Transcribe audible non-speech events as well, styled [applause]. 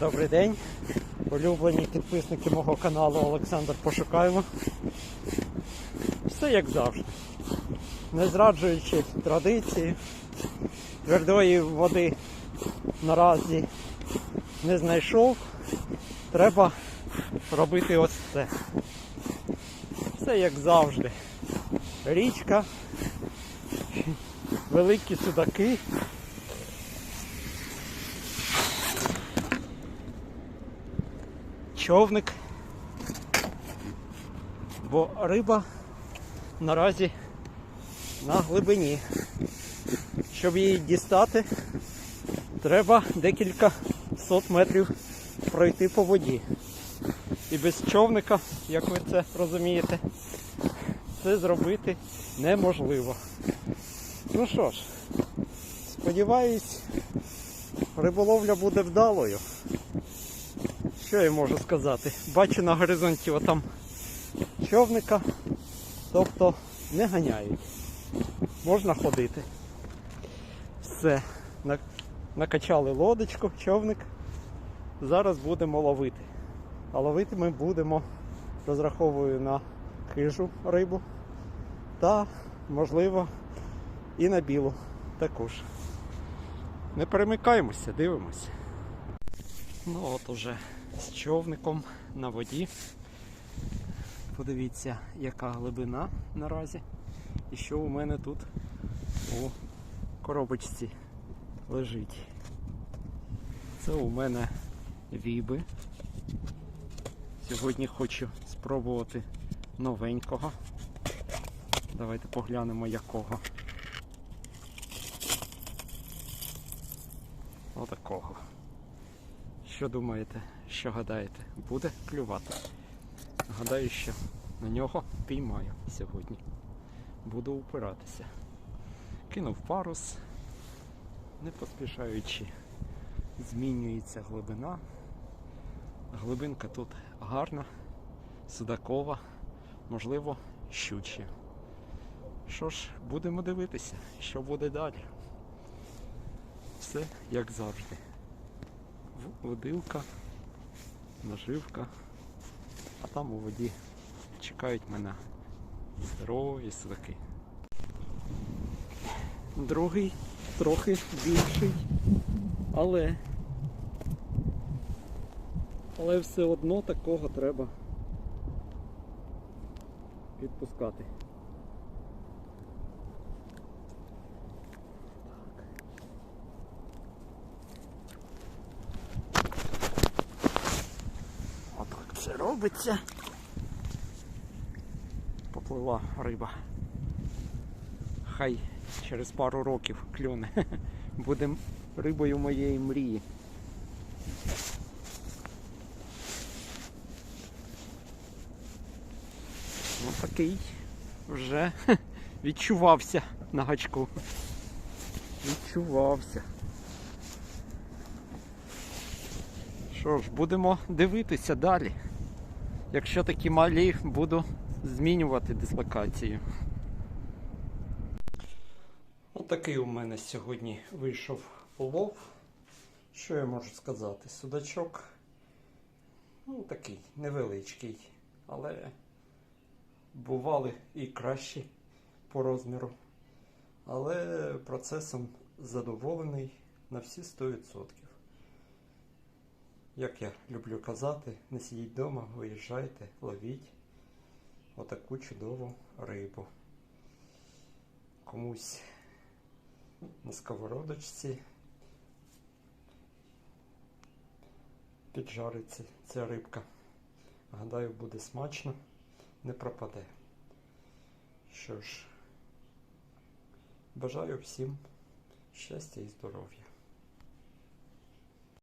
Добрий день, улюблені підписники мого каналу Олександр Пошукаємо. Все як завжди. Не зраджуючи традиції, твердої води наразі не знайшов. Треба робити ось це. Все як завжди. Річка, великі судаки. Човник. Бо риба наразі на глибині. Щоб її дістати, треба декілька сот метрів пройти по воді. І без човника, як ви це розумієте, це зробити неможливо. Ну що ж, сподіваюсь, риболовля буде вдалою. Що я можу сказати? Бачу на горизонті отам човника, тобто не ганяють. Можна ходити. Все. Накачали лодочку, човник. Зараз будемо ловити. А ловити ми будемо, розраховую на хижу рибу та, можливо, і на білу також. Не перемикаємося, дивимося. Ну от уже з човником на воді. Подивіться, яка глибина наразі. І що у мене тут у коробочці лежить. Це у мене віби. Сьогодні хочу спробувати новенького. Давайте поглянемо якого. Отакого. Що думаєте, що гадаєте? Буде клювати? Гадаю, що на нього піймаю сьогодні. Буду упиратися. Кинув парус, не поспішаючи, змінюється глибина. Глибинка тут гарна, судакова, можливо, щуча. Що ж, будемо дивитися, що буде далі. Все як завжди водилка, наживка, а там у воді чекають мене здорові судаки. Другий трохи більший, але але все одно такого треба підпускати. Робиться. Поплила риба. Хай через пару років клюне. [laughs] Буде рибою моєї мрії. Ну такий вже [laughs] відчувався на гачку. Відчувався. Що ж, будемо дивитися далі. Якщо такі малі, буду змінювати дислокацію. Отакий у мене сьогодні вийшов улов. Що я можу сказати? Судачок ну, такий невеличкий, але бували і кращі по розміру. Але процесом задоволений на всі 100%. Як я люблю казати, не сидіть вдома, виїжджайте, ловіть отаку чудову рибу. Комусь на сковородочці піджариться ця рибка. Гадаю, буде смачно, не пропаде. Що ж, бажаю всім щастя і здоров'я.